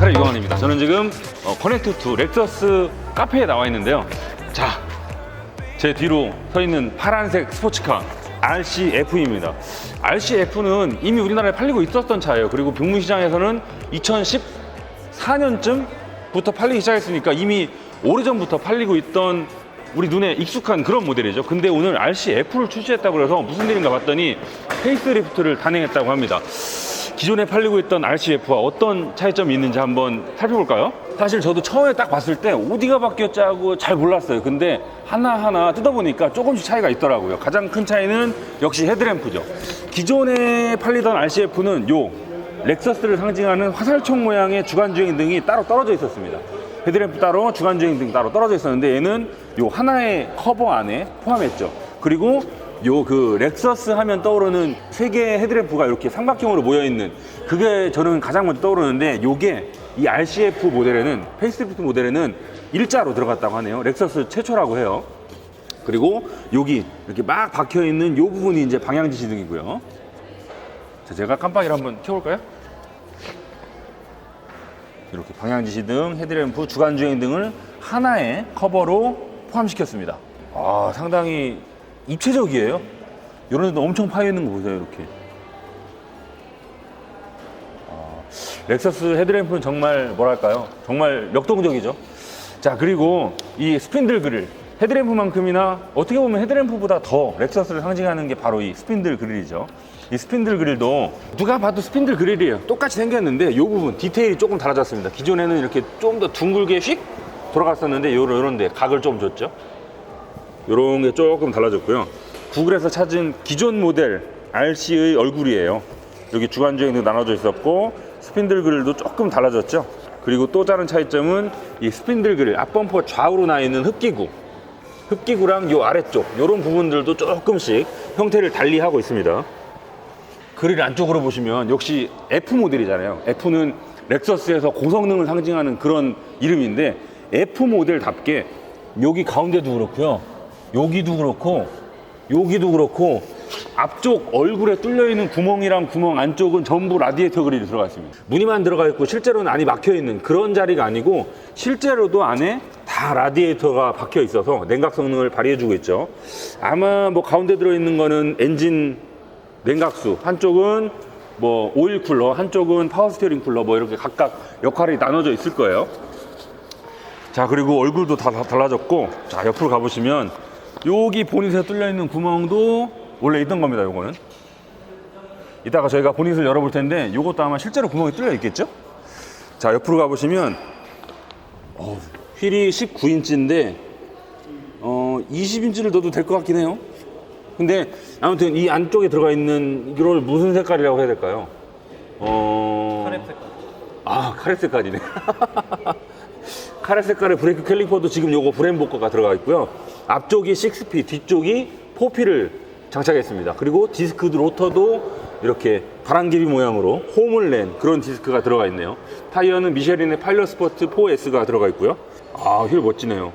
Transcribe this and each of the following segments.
카레 이광환입니다. 저는 지금 어, 커넥트 투 렉서스 카페에 나와 있는데요. 자 제 뒤로 서 있는 파란색 스포츠카 RCF입니다. RCF는 이미 우리나라에 팔리고 있었던 차예요. 그리고 북문시장에서는 2014년쯤부터 팔리기 시작했으니까 이미 오래전부터 팔리고 있던 우리 눈에 익숙한 그런 모델이죠. 근데 오늘 RCF를 출시했다고 그래서 무슨 일인가 봤더니 페이스리프트를 단행했다고 합니다 기존에 팔리고 있던 RCF와 어떤 차이점이 있는지 한번 살펴볼까요? 사실 저도 처음에 딱 봤을 때 어디가 바뀌었지 하고 잘 몰랐어요. 근데 하나하나 뜯어보니까 조금씩 차이가 있더라고요. 가장 큰 차이는 역시 헤드램프죠. 기존에 팔리던 RCF는 요 렉서스를 상징하는 화살촉 모양의 주간주행 등이 따로 떨어져 있었습니다. 헤드램프 따로 주간주행 등 따로 떨어져 있었는데 얘는 요 하나의 커버 안에 포함했죠. 그리고 요 그 렉서스 하면 떠오르는 세 개의 헤드램프가 이렇게 삼각형으로 모여 있는 그게 저는 가장 먼저 떠오르는데 요게 이 RCF 모델에는 페이스리프트 모델에는 일자로 들어갔다고 하네요. 렉서스 최초라고 해요. 그리고 여기 이렇게 막 박혀 있는 요 부분이 이제 방향 지시등이고요. 자, 제가 깜빡이를 한번 켜볼까요? 이렇게 방향 지시등, 헤드램프, 주간 주행 등을 하나의 커버로 포함시켰습니다. 아, 상당히 입체적이에요. 이런 데도 엄청 파여 있는 거 보세요, 이렇게. 아, 렉서스 헤드램프는 정말 뭐랄까요? 정말 역동적이죠. 자, 그리고 이 스핀들 그릴. 헤드램프만큼이나 어떻게 보면 헤드램프보다 더 렉서스를 상징하는 게 바로 이 스핀들 그릴이죠. 이 스핀들 그릴도 누가 봐도 스핀들 그릴이에요. 똑같이 생겼는데 이 부분 디테일이 조금 달라졌습니다. 기존에는 이렇게 좀 더 둥글게 휙 돌아갔었는데 요런 요런 데 각을 좀 줬죠. 요런 게 조금 달라졌고요. 구글에서 찾은 기존 모델 RC의 얼굴이에요. 여기 주간 주행도 나눠져 있었고 스핀들 그릴도 조금 달라졌죠. 그리고 또 다른 차이점은 이 스핀들 그릴 앞범퍼 좌우로 나 있는 흡기구 흡기구랑 요 아래쪽 요런 부분들도 조금씩 형태를 달리 하고 있습니다. 그릴 안쪽으로 보시면 역시 F 모델이잖아요. F는 렉서스에서 고성능을 상징하는 그런 이름인데 F 모델답게 여기 가운데도 그렇고요. 여기도 그렇고 여기도 그렇고 앞쪽 얼굴에 뚫려 있는 구멍이랑 구멍 안쪽은 전부 라디에이터 그릴이 들어가 있습니다. 무늬만 들어가 있고 실제로는 안이 막혀 있는 그런 자리가 아니고 실제로도 안에 다 라디에이터가 박혀 있어서 냉각 성능을 발휘해 주고 있죠. 아마 뭐 가운데 들어 있는 거는 엔진 냉각수 한쪽은 뭐 오일 쿨러 한쪽은 파워 스티어링 쿨러 뭐 이렇게 각각 역할이 나눠져 있을 거예요. 자 그리고 얼굴도 다, 다 달라졌고 자 옆으로 가 보시면 여기 보닛에 뚫려 있는 구멍도 원래 있던 겁니다 요거는. 이따가 저희가 보닛을 열어볼 텐데 요것도 아마 실제로 구멍이 뚫려 있겠죠? 자 옆으로 가보시면 어, 휠이 19인치인데 어, 20인치를 넣어도 될 것 같긴 해요. 근데 아무튼 이 안쪽에 들어가 있는 이걸 무슨 색깔이라고 해야 될까요? 어... 카레 색깔. 아 카레 색깔이네 카레 색깔의 브레이크 캘리퍼도 지금 요거 브렘보커가 들어가 있고요. 앞쪽이 6P 뒤쪽이 4P를 장착했습니다. 그리고 디스크 로터도 이렇게 바람개비 모양으로 홈을 낸 그런 디스크가 들어가 있네요. 타이어는 미쉐린의 파일럿 스포트 4S가 들어가 있고요. 아 휠 멋지네요.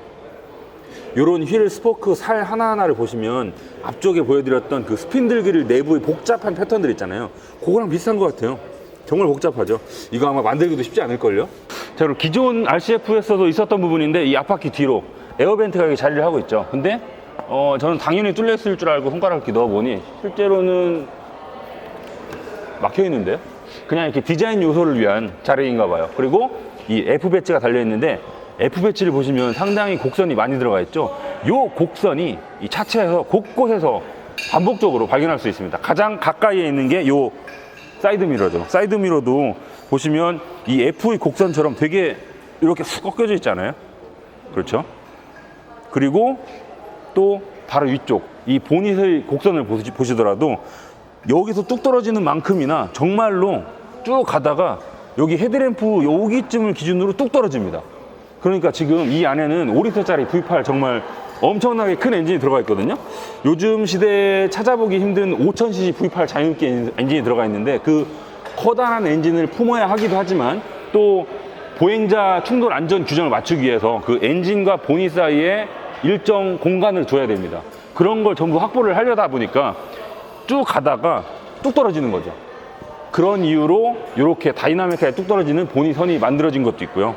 요런 휠 스포크 살 하나하나를 보시면 앞쪽에 보여드렸던 그 스핀들 그릴 내부의 복잡한 패턴들 있잖아요. 그거랑 비슷한 것 같아요. 정말 복잡하죠. 이거 아마 만들기도 쉽지 않을걸요 자 그리고 기존 RCF에서도 있었던 부분인데 이 앞바퀴 뒤로 에어벤트가 여기 자리를 하고 있죠. 근데 어, 저는 당연히 뚫려 있을 줄 알고 손가락을 이렇게 넣어보니 실제로는 막혀 있는데요. 그냥 이렇게 디자인 요소를 위한 자리인가 봐요. 그리고 이 F 배지가 달려 있는데 F 배지를 보시면 상당히 곡선이 많이 들어가 있죠. 요 곡선이 이 차체에서 곳곳에서 반복적으로 발견할 수 있습니다. 가장 가까이에 있는 게 요 사이드 미러죠. 사이드 미러도 보시면 이 F의 곡선처럼 되게 이렇게 훅 꺾여져 있잖아요 그렇죠 그리고 또 바로 위쪽 이 보닛의 곡선을 보시, 보시더라도 여기서 뚝 떨어지는 만큼이나 정말로 쭉 가다가 여기 헤드램프 여기쯤을 기준으로 뚝 떨어집니다. 그러니까 지금 이 안에는 5리터짜리 V8 정말 엄청나게 큰 엔진이 들어가 있거든요. 요즘 시대에 찾아보기 힘든 5000cc V8 자유기 엔- 엔진이 들어가 있는데 그 커다란 엔진을 품어야 하기도 하지만 또 보행자 충돌 안전 규정을 맞추기 위해서 그 엔진과 보닛 사이에 일정 공간을 둬야 됩니다. 그런 걸 전부 확보를 하려다 보니까 쭉 가다가 뚝 떨어지는 거죠. 그런 이유로 이렇게 다이나믹하게 뚝 떨어지는 보니 선이 만들어진 것도 있고요.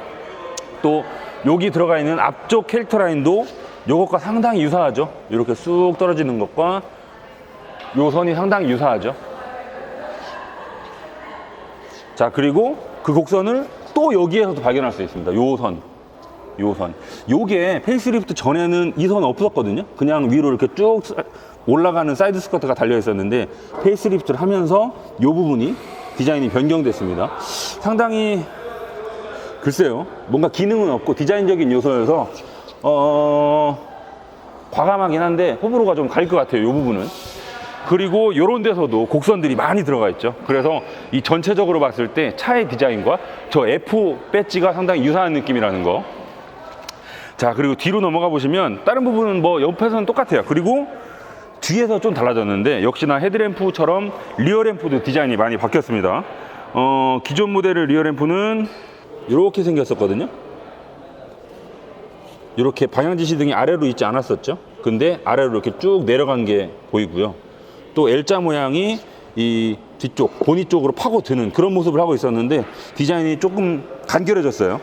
또 여기 들어가 있는 앞쪽 캐릭터 라인도 이것과 상당히 유사하죠. 이렇게 쑥 떨어지는 것과 요 선이 상당히 유사하죠. 자 그리고 그 곡선을 또 여기에서도 발견할 수 있습니다. 요 선, 요 선. 요게 페이스리프트 전에는 이 선 없었거든요. 그냥 위로 이렇게 쭉 올라가는 사이드 스커트가 달려 있었는데 페이스리프트를 하면서 요 부분이 디자인이 변경됐습니다. 상당히 글쎄요, 뭔가 기능은 없고 디자인적인 요소여서 어 과감하긴 한데 호불호가 좀 갈 것 같아요. 요 부분은. 그리고 이런 데서도 곡선들이 많이 들어가 있죠. 그래서 이 전체적으로 봤을 때 차의 디자인과 저 F 배지가 상당히 유사한 느낌이라는 거. 자, 그리고 뒤로 넘어가 보시면 다른 부분은 뭐 옆에서는 똑같아요. 그리고 뒤에서 좀 달라졌는데 역시나 헤드램프처럼 리어램프도 디자인이 많이 바뀌었습니다. 어, 기존 모델의 리어램프는 이렇게 생겼었거든요. 이렇게 방향 지시 등이 아래로 있지 않았었죠. 근데 아래로 이렇게 쭉 내려간 게 보이고요. 또 L자 모양이 이 뒤쪽 보니 쪽으로 파고드는 그런 모습을 하고 있었는데 디자인이 조금 간결해졌어요.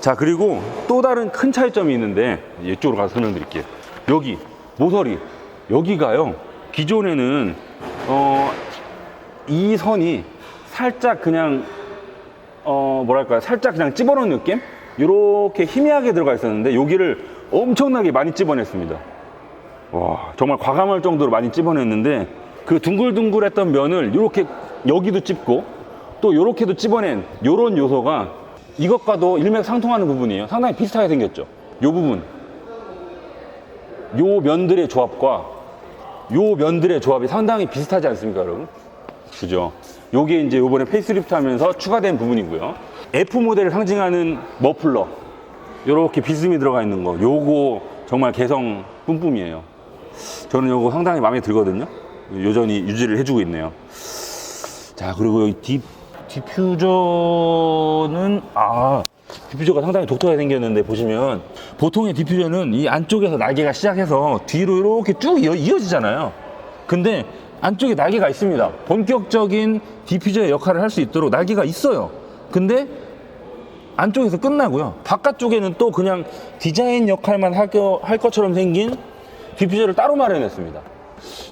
자 그리고 또 다른 큰 차이점이 있는데 이쪽으로 가서 설명드릴게요. 여기 모서리 여기가요. 기존에는 어, 이 선이 살짝 그냥 어 뭐랄까요 살짝 그냥 찝어놓은 느낌 이렇게 희미하게 들어가 있었는데 여기를 엄청나게 많이 찝어냈습니다 와 정말 과감할 정도로 많이 찝어냈는데 그 둥글둥글했던 면을 이렇게 여기도 찝고 또 이렇게도 찝어낸 이런 요소가 이것과도 일맥상통하는 부분이에요 상당히 비슷하게 생겼죠 이 부분 요 면들의 조합과 요 면들의 조합이 상당히 비슷하지 않습니까 여러분 그죠? 요게 이제 요번에 페이스리프트 하면서 추가된 부분이고요. F 모델을 상징하는 머플러. 요렇게 비스듬히 들어가 있는 거. 요거 정말 개성 뿜뿜이에요. 저는 요거 상당히 마음에 들거든요. 여전히 유지를 해주고 있네요. 자, 그리고 여기 디, 디퓨저는, 아, 디퓨저가 상당히 독특하게 생겼는데 보시면 보통의 디퓨저는 이 안쪽에서 날개가 시작해서 뒤로 이렇게 쭉 이어, 이어 지잖아요. 근데 안쪽에 날개가 있습니다. 본격적인 디퓨저의 역할을 할 수 있도록 날개가 있어요. 근데 안쪽에서 끝나고요. 바깥쪽에는 또 그냥 디자인 역할만 할, 거, 할 것처럼 생긴 디퓨저를 따로 마련했습니다.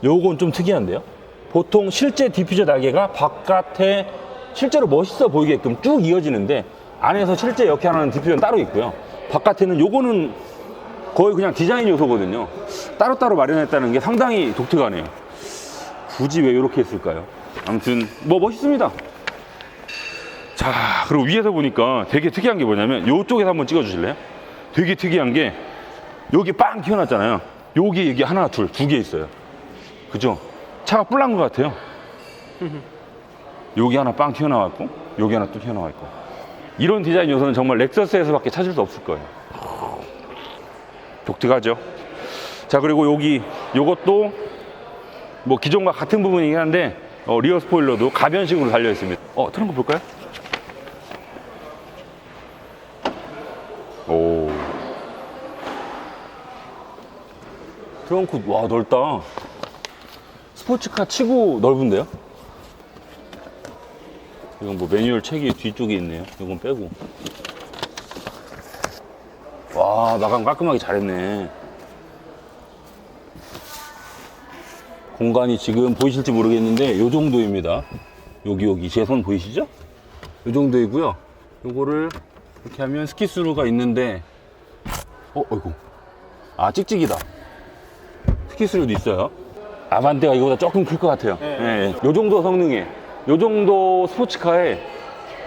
요건 좀 특이한데요. 보통 실제 디퓨저 날개가 바깥에 실제로 멋있어 보이게끔 쭉 이어지는데 안에서 실제 역할하는 디퓨저는 따로 있고요. 바깥에는 요거는 거의 그냥 디자인 요소거든요. 따로따로 마련했다는 게 상당히 독특하네요. 굳이 왜 이렇게 했을까요? 아무튼 뭐 멋있습니다. 자, 그리고 위에서 보니까 되게 특이한 게 뭐냐면 이쪽에서 한번 찍어 주실래요? 되게 특이한 게 여기 빵 튀어났잖아요. 여기 여기 하나, 둘, 두 개 있어요. 그죠? 차가 뿔난 것 같아요. 여기 하나 빵 튀어나왔고 여기 하나 또 튀어나와 있고 이런 디자인 요소는 정말 렉서스에서밖에 찾을 수 없을 거예요. 독특하죠? 자, 그리고 여기 요것도 뭐 기존과 같은 부분이긴 한데 어, 리어 스포일러도 가변식으로 달려 있습니다. 어 트렁크 볼까요? 트렁크 와 넓다. 스포츠카 치고 넓은데요? 이건 뭐 매뉴얼 책이 뒤쪽에 있네요. 이건 빼고. 와 마감 깔끔하게 잘했네. 공간이 지금 보이실지 모르겠는데 요 정도입니다. 여기 여기 제 손 보이시죠? 요 정도이고요. 요거를 이렇게 하면 스키스루가 있는데 어, 어이구. 아, 찍찍이다. 스키스루도 있어요. 아반떼가 이거보다 조금 클 것 같아요. 예, 요 정도 성능에, 요 정도 스포츠카에,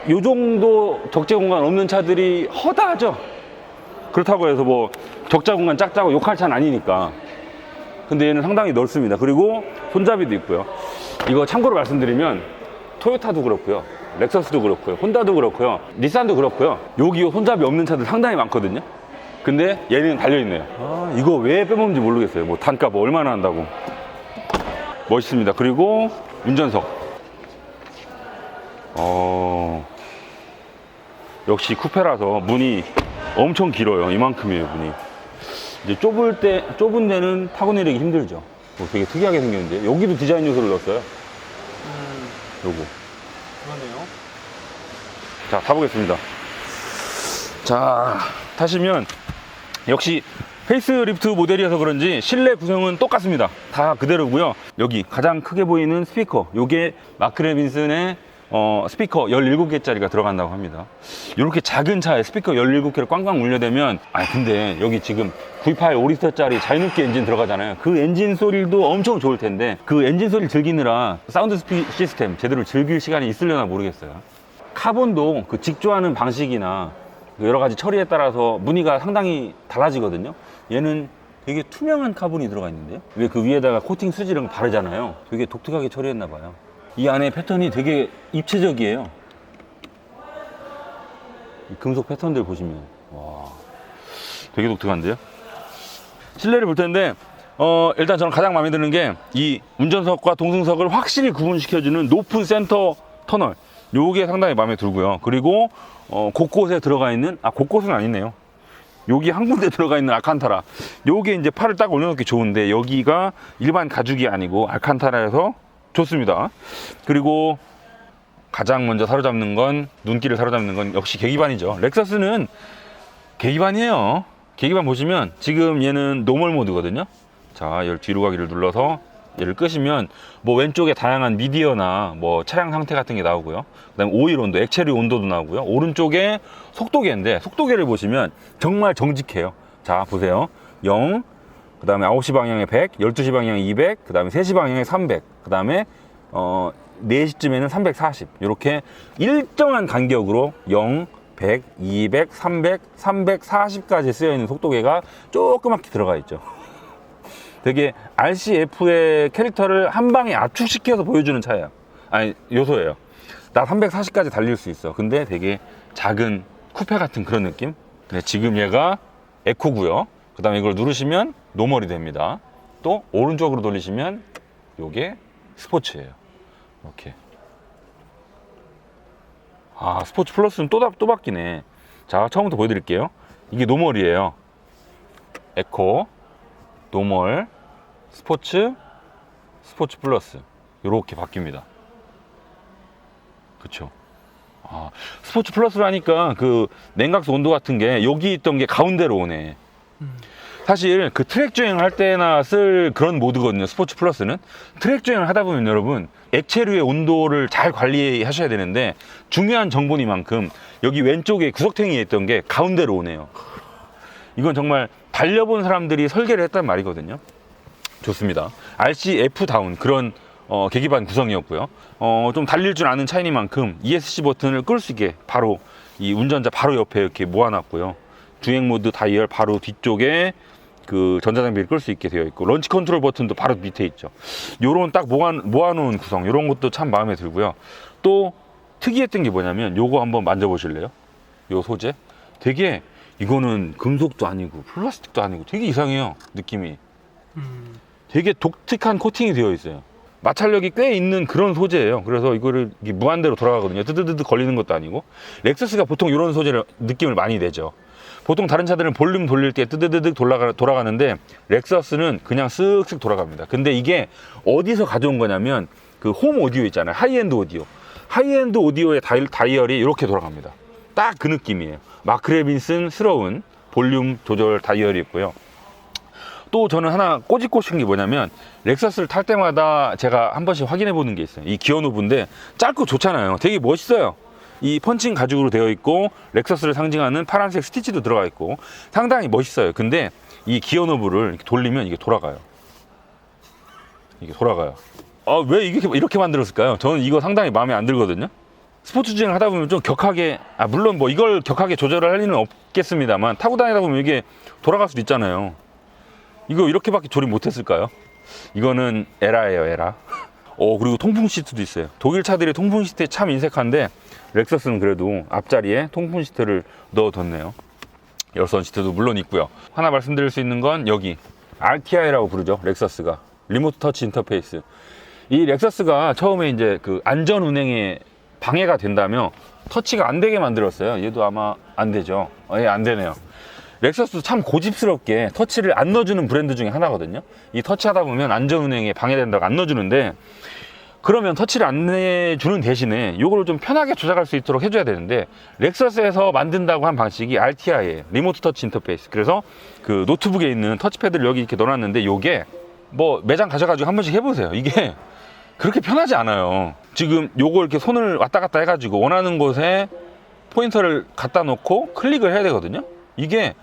요 정도 적재 공간 없는 차들이 허다하죠. 그렇다고 해서 뭐 적자 공간 작다고 욕할 차는 아니니까. 근데 얘는 상당히 넓습니다. 그리고 손잡이도 있고요. 이거 참고로 말씀드리면 토요타도 그렇고요. 렉서스도 그렇고요. 혼다도 그렇고요. 닛산도 그렇고요. 여기 손잡이 없는 차들 상당히 많거든요. 근데 얘는 달려있네요. 아, 이거 왜 빼먹는지 모르겠어요. 뭐 단가 뭐 얼마나 한다고. 멋있습니다. 그리고 운전석. 어, 역시 쿠페라서 문이 엄청 길어요. 이만큼이에요, 문이. 이제 좁을 때, 좁은 데는 타고 내리기 힘들죠. 뭐 되게 특이하게 생겼는데. 여기도 디자인 요소를 넣었어요. 요거. 그러네요. 자, 타보겠습니다. 자, 타시면 역시 페이스리프트 모델이어서 그런지 실내 구성은 똑같습니다. 다 그대로고요. 여기 가장 크게 보이는 스피커, 요게 마크 레빈슨의 어, 스피커 17개짜리가 들어간다고 합니다. 이렇게 작은 차에 스피커 17개를 꽝꽝 물려대면, 아 근데 여기 지금 928 5리터짜리 자유롭게 엔진 들어가잖아요. 그 엔진 소리도 엄청 좋을 텐데, 그 엔진 소리를 즐기느라 사운드 스피 시스템 제대로 즐길 시간이 있으려나 모르겠어요. 카본도 그 직조하는 방식이나 그 여러 가지 처리에 따라서 무늬가 상당히 달라지거든요. 얘는 되게 투명한 카본이 들어가 있는데요. 왜 그 위에다가 코팅 수지 이런 거 바르잖아요. 되게 독특하게 처리했나 봐요. 이 안에 패턴이 되게 입체적이에요. 이 금속 패턴들 보시면 와 되게 독특한데요. 실내를 볼 텐데 어, 일단 저는 가장 마음에 드는 게 이 운전석과 동승석을 확실히 구분시켜주는 높은 센터 터널 요게 상당히 마음에 들고요. 그리고 어, 곳곳에 들어가 있는 아 곳곳은 아니네요. 여기 한 군데 들어가 있는 알칸타라 요게 이제 팔을 딱 올려놓기 좋은데 여기가 일반 가죽이 아니고 알칸타라여서 좋습니다. 그리고 가장 먼저 사로잡는 건 눈길을 사로잡는 건 역시 계기반이죠. 렉서스는 계기반이에요. 계기반 보시면 지금 얘는 노멀 모드거든요. 자, 뒤로 가기를 눌러서 얘 를 끄시면 뭐 왼쪽에 다양한 미디어나 뭐 차량 상태 같은 게 나오고요. 그 다음에 오일 온도, 액체류 온도도 나오고요. 오른쪽에 속도계인데 속도계를 보시면 정말 정직해요. 자, 보세요. 0, 그 다음에 9시 방향에 100, 12시 방향에 200, 그 다음에 3시 방향에 300, 그 다음에 어 4시쯤에는 340. 이렇게 일정한 간격으로 0, 100, 200, 300, 340까지 쓰여 있는 속도계가 조그맣게 들어가 있죠. 되게 RCF의 캐릭터를 한 방에 압축시켜서 보여주는 차예요. 아니, 요소예요. 나 340까지 달릴 수 있어. 근데 되게 작은 쿠페 같은 그런 느낌? 근데 지금 얘가 에코고요. 그 다음에 이걸 누르시면 노멀이 됩니다. 또 오른쪽으로 돌리시면 요게 스포츠예요. 이렇게. 아, 스포츠 플러스는 또, 다- 또 바뀌네. 자, 처음부터 보여드릴게요. 이게 노멀이에요. 에코, 노멀, 스포츠, 스포츠 플러스. 이렇게 바뀝니다. 그쵸. 아, 스포츠 플러스를 하니까 그 냉각수 온도 같은 게 여기 있던 게 가운데로 오네. 사실 그 트랙 주행을 할 때나 쓸 그런 모드거든요. 스포츠 플러스는 트랙 주행을 하다 보면 여러분 액체류의 온도를 잘 관리하셔야 되는데 중요한 정보니만큼 여기 왼쪽에 구석탱이에 있던 게 가운데로 오네요. 이건 정말 달려본 사람들이 설계를 했단 말이거든요. 좋습니다. RCF 다운 그런 어, 계기반 구성이었고요. 어, 좀 달릴 줄 아는 차이니만큼 ESC 버튼을 끌 수 있게 바로 이 운전자 바로 옆에 이렇게 모아놨고요. 주행 모드 다이얼 바로 뒤쪽에 그 전자장비를 끌 수 있게 되어 있고 런치 컨트롤 버튼도 바로 밑에 있죠. 요런 딱 모아, 모아놓은 구성 요런 것도 참 마음에 들고요. 또 특이했던 게 뭐냐면 요거 한번 만져보실래요? 요 소재 되게 이거는 금속도 아니고 플라스틱도 아니고 되게 이상해요 느낌이 음. 되게 독특한 코팅이 되어 있어요. 마찰력이 꽤 있는 그런 소재예요. 그래서 이거를 무한대로 돌아가거든요. 뜨드드드 걸리는 것도 아니고. 렉서스가 보통 이런 소재를 느낌을 많이 내죠. 보통 다른 차들은 볼륨 돌릴 때 뜨드드드 돌아가, 돌아가는데 렉서스는 그냥 쓱쓱 돌아갑니다. 근데 이게 어디서 가져온 거냐면 그 홈 오디오 있잖아요. 하이엔드 오디오. 하이엔드 오디오의 다이, 다이얼이 이렇게 돌아갑니다. 딱 그 느낌이에요. 마크 레빈슨스러운 볼륨 조절 다이얼이 있고요. 또 저는 하나 꼬집고 싶은 게 뭐냐면 렉서스를 탈 때마다 제가 한 번씩 확인해 보는 게 있어요. 이 기어 노브인데 짧고 좋잖아요. 되게 멋있어요. 이 펀칭 가죽으로 되어 있고 렉서스를 상징하는 파란색 스티치도 들어가 있고 상당히 멋있어요. 근데 이 기어 노브를 돌리면 이게 돌아가요. 이게 돌아가요. 아, 왜 이게 이렇게 만들었을까요? 저는 이거 상당히 마음에 안 들거든요. 스포츠 주행을 하다 보면 좀 격하게, 아, 물론 뭐 이걸 격하게 조절을 할 리는 없겠습니다만 타고 다니다 보면 이게 돌아갈 수도 있잖아요. 이거 이렇게밖에 조립 못했을까요? 이거는 에라예요, 에라. 어 그리고 통풍 시트도 있어요. 독일 차들의 통풍 시트에 참 인색한데 렉서스는 그래도 앞자리에 통풍 시트를 넣어뒀네요. 열선 시트도 물론 있고요. 하나 말씀드릴 수 있는 건 여기 RTI라고 부르죠. 렉서스가 리모트 터치 인터페이스. 이 렉서스가 처음에 이제 그 안전 운행에 방해가 된다며 터치가 안 되게 만들었어요. 얘도 아마 안 되죠. 어, 예, 안 되네요. 렉서스 참 고집스럽게 터치를 안 넣어주는 브랜드 중에 하나거든요. 이 터치하다 보면 안전 운행에 방해된다고 안 넣어주는데 그러면 터치를 안 내주는 대신에 이거를 좀 편하게 조작할 수 있도록 해줘야 되는데 렉서스에서 만든다고 한 방식이 RTI예요. 리모트 터치 인터페이스. 그래서 그 노트북에 있는 터치패드를 여기 이렇게 넣어놨는데 이게 뭐 매장 가셔가지고 한 번씩 해보세요. 이게 그렇게 편하지 않아요. 지금 요거 이렇게 손을 왔다 갔다 해가지고 원하는 곳에 포인터를 갖다 놓고 클릭을 해야 되거든요. 이게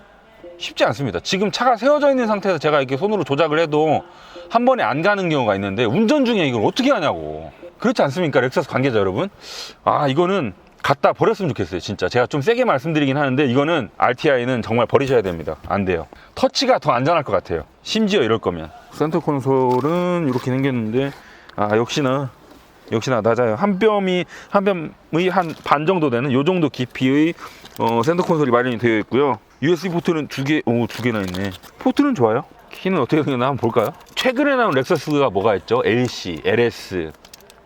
쉽지 않습니다. 지금 차가 세워져 있는 상태에서 제가 이렇게 손으로 조작을 해도 한 번에 안 가는 경우가 있는데 운전 중에 이걸 어떻게 하냐고. 그렇지 않습니까? 렉서스 관계자 여러분. 아, 이거는 갖다 버렸으면 좋겠어요. 진짜. 제가 좀 세게 말씀드리긴 하는데 이거는 RTI는 정말 버리셔야 됩니다. 안 돼요. 터치가 더 안전할 것 같아요. 심지어 이럴 거면. 센터 콘솔은 이렇게 생겼는데 아, 역시나 역시나 낮아요. 한 뼘이 한 뼘의 한 반 정도 되는 요 정도 깊이의 어, 센터 콘솔이 마련이 되어 있고요. USB 포트는 두 개, 오, 두 개나 있네. 포트는 좋아요. 키는 어떻게 생겼나 한번 볼까요? 최근에 나온 렉서스가 뭐가 있죠? LC, LS,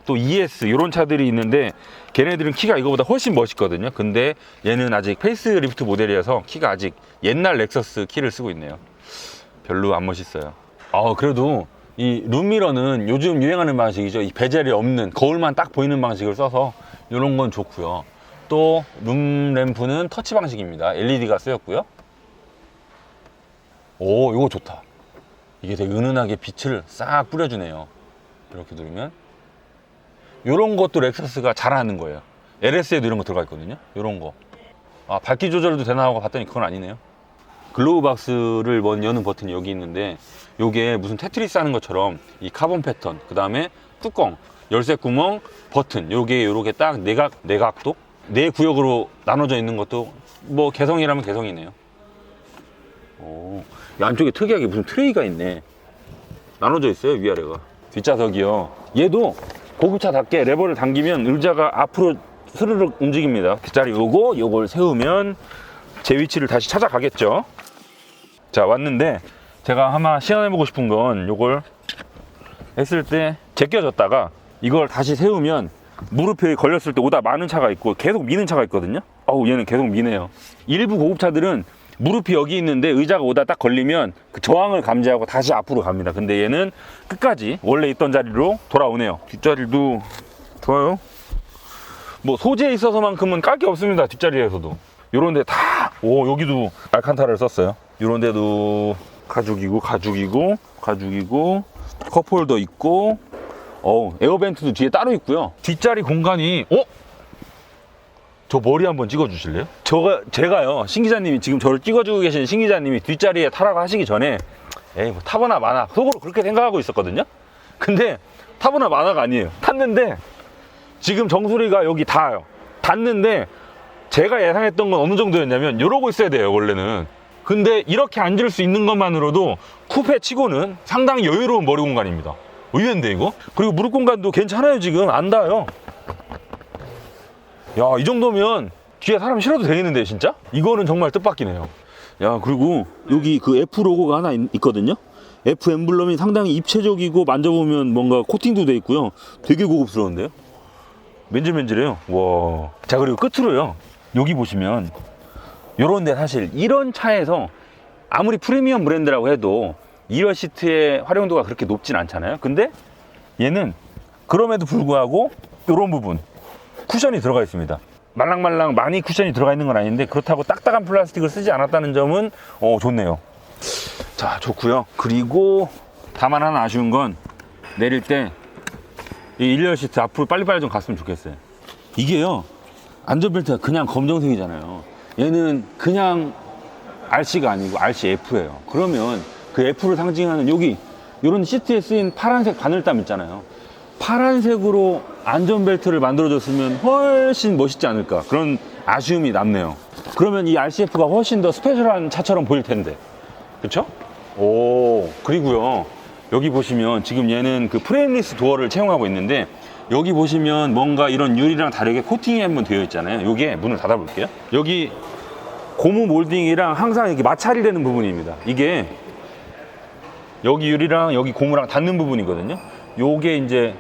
또 ES 이런 차들이 있는데 걔네들은 키가 이거보다 훨씬 멋있거든요. 근데 얘는 아직 페이스 리프트 모델이어서 키가 아직 옛날 렉서스 키를 쓰고 있네요. 별로 안 멋있어요. 아 그래도 이 룸미러는 요즘 유행하는 방식이죠. 이 베젤이 없는 거울만 딱 보이는 방식을 써서 이런 건 좋고요. 또 룸 램프는 터치 방식입니다. LED가 쓰였고요. 오, 이거 좋다. 이게 되게 은은하게 빛을 싹 뿌려주네요. 이렇게 누르면 이런 것도 렉서스가 잘하는 거예요. LS에도 이런 거 들어가 있거든요. 이런 거. 아, 밝기 조절도 되나 하고 봤더니 그건 아니네요. 글로우 박스를 원 여는 버튼이 여기 있는데 요게 무슨 테트리스 하는 것처럼 이 카본 패턴 그 다음에 뚜껑 열쇠 구멍 버튼 요게 요렇게 딱 내각 내각도 네 구역으로 나눠져 있는 것도 뭐 개성이라면 개성이네요. 오, 이 안쪽에 특이하게 무슨 트레이가 있네. 나눠져 있어요 위아래가. 뒷좌석이요. 얘도 고급차답게 레버를 당기면 의자가 앞으로 스르륵 움직입니다. 뒷자리 요거 요걸 세우면 제 위치를 다시 찾아가겠죠. 자 왔는데 제가 아마 시연해보고 싶은 건 요걸 했을 때 제껴졌다가 이걸 다시 세우면 무릎에 걸렸을 때 오다 마는 차가 있고 계속 미는 차가 있거든요. 어우 얘는 계속 미네요. 일부 고급차들은 무릎이 여기 있는데 의자가 오다 딱 걸리면 그 저항을 감지하고 다시 앞으로 갑니다. 근데 얘는 끝까지 원래 있던 자리로 돌아오네요. 뒷자리도 좋아요. 뭐 소재에 있어서만큼은 깔게 없습니다 뒷자리에서도. 요런 데 다 오 여기도 알칸타라를 썼어요. 요런 데도 가죽이고 가죽이고 가죽이고 컵홀더 있고 어 에어벤트도 뒤에 따로 있고요. 뒷자리 공간이 어? 저 머리 한번 찍어 주실래요? 저가 제가요 신 기자님이 지금 저를 찍어주고 계신 신 기자님이 뒷자리에 타라고 하시기 전에 에이 뭐 타거나 마나 속으로 그렇게 생각하고 있었거든요? 근데 타거나 마나가 아니에요. 탔는데 지금 정수리가 여기 닿아요. 닿는데 제가 예상했던 건 어느 정도였냐면 이러고 있어야 돼요 원래는. 근데 이렇게 앉을 수 있는 것만으로도 쿠페 치고는 상당히 여유로운 머리 공간입니다 의외인데 이거? 그리고 무릎 공간도 괜찮아요 지금. 안 닿아요. 야 이 정도면 뒤에 사람 실어도 되겠는데 진짜? 이거는 정말 뜻밖이네요. 야 그리고 여기 그 F 로고가 하나 있, 거든요? F 엠블럼이 상당히 입체적이고 만져보면 뭔가 코팅도 돼 있고요. 되게 고급스러운데요? 맨질맨질해요. 와. 자 그리고 끝으로요. 여기 보시면 요런데 사실 이런 차에서 아무리 프리미엄 브랜드라고 해도 이런 시트의 활용도가 그렇게 높진 않잖아요 근데 얘는 그럼에도 불구하고 요런 부분 쿠션이 들어가 있습니다 말랑말랑 많이 쿠션이 들어가 있는 건 아닌데 그렇다고 딱딱한 플라스틱을 쓰지 않았다는 점은 어 좋네요 자 좋고요 그리고 다만 하나 아쉬운 건 내릴 때이 일렬 시트 앞으로 빨리빨리 좀 갔으면 좋겠어요. 이게요, 안전벨트가 그냥 검정색이잖아요. 얘는 그냥 RC가 아니고 RCF예요. 그러면 그 F를 상징하는 여기, 이런 시트에 쓰인 파란색 바늘땀 있잖아요. 파란색으로 안전벨트를 만들어줬으면 훨씬 멋있지 않을까. 그런 아쉬움이 남네요. 그러면 이 RCF가 훨씬 더 스페셜한 차처럼 보일 텐데. 그쵸? 오, 그리고요. 여기 보시면 지금 얘는 그 프레임리스 도어를 채용하고 있는데 여기 보시면 뭔가 이런 유리랑 다르게 코팅이 한번 되어 있잖아요. 이게 문을 닫아 볼게요. 여기 고무 몰딩이랑 항상 이렇게 마찰이 되는 부분입니다. 이게 여기 유리랑 여기 고무랑 닿는 부분이거든요. 요게 이제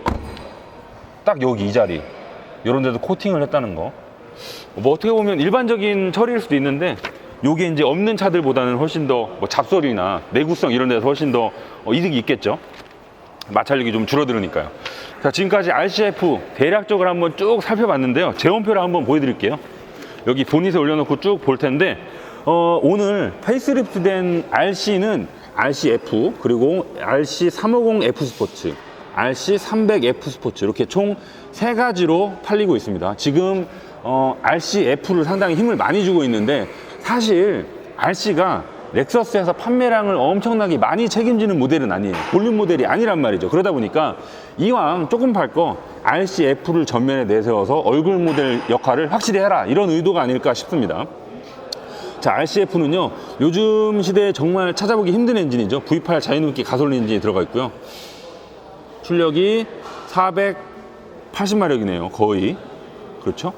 딱 여기 이 자리 이런 데도 코팅을 했다는 거. 뭐 어떻게 보면 일반적인 처리일 수도 있는데 요게 이제 없는 차들보다는 훨씬 더 뭐 잡소리나 내구성 이런 데서 훨씬 더 어, 이득이 있겠죠. 마찰력이 좀 줄어들으니까요. 자, 지금까지 RCF 대략적으로 한번 쭉 살펴봤는데요. 재원표를 한번 보여드릴게요. 여기 보닛에 올려놓고 쭉 볼 텐데, 어, 오늘 페이스리프트 된 RC는 RCF, 그리고 RC350F 스포츠, RC300F 스포츠, 이렇게 총 세 가지로 팔리고 있습니다. 지금, 어, RCF를 상당히 힘을 많이 주고 있는데, 사실 RC가 렉서스에서 판매량을 엄청나게 많이 책임지는 모델은 아니에요. 볼륨 모델이 아니란 말이죠. 그러다 보니까 이왕 조금 팔 거 RCF를 전면에 내세워서 얼굴 모델 역할을 확실히 해라. 이런 의도가 아닐까 싶습니다. 자, RCF는요, 요즘 시대에 정말 찾아보기 힘든 엔진이죠. V8 자유눈기 가솔린 엔진이 들어가 있고요. 출력이 480마력이네요. 거의. 그렇죠?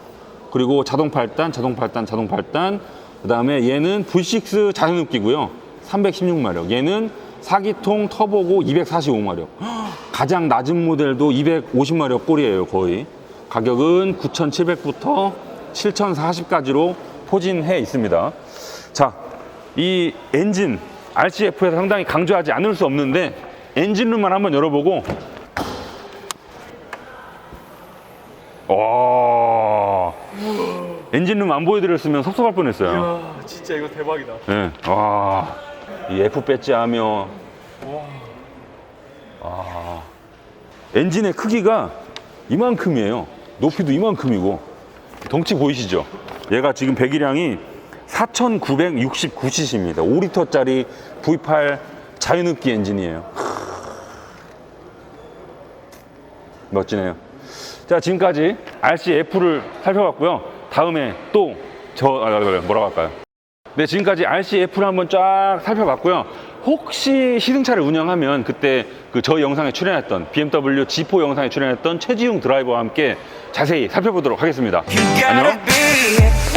그리고 자동 8단, 자동 8단, 자동 8단. 그 다음에 얘는 V6 자연흡기고요. 316마력. 얘는 4기통 터보고 245마력. 가장 낮은 모델도 250마력 꼴이에요, 거의. 가격은 9,700부터 7,040까지로 포진해 있습니다. 자, 이 엔진 RCF에서 상당히 강조하지 않을 수 없는데 엔진룸만 한번 열어보고 와 엔진룸 안 보여드렸으면 섭섭할 뻔했어요. 이야, 진짜 이거 대박이다. 예. 와, 이 F 배지 하며 아, 엔진의 크기가 이만큼이에요. 높이도 이만큼이고 덩치 보이시죠? 얘가 지금 배기량이 4,969cc입니다. 5리터짜리 V8 자유흡기 엔진이에요. 멋지네요. 자, 지금까지 RCF를 살펴봤고요. 다음에 또 저, 아, 뭐라고 할까요? 네, 지금까지 RCF를 한번 쫙 살펴봤고요. 혹시 시승차를 운영하면 그때 그 저희 영상에 출연했던 BMW G4 영상에 출연했던 최지웅 드라이버와 함께 자세히 살펴보도록 하겠습니다. 안녕.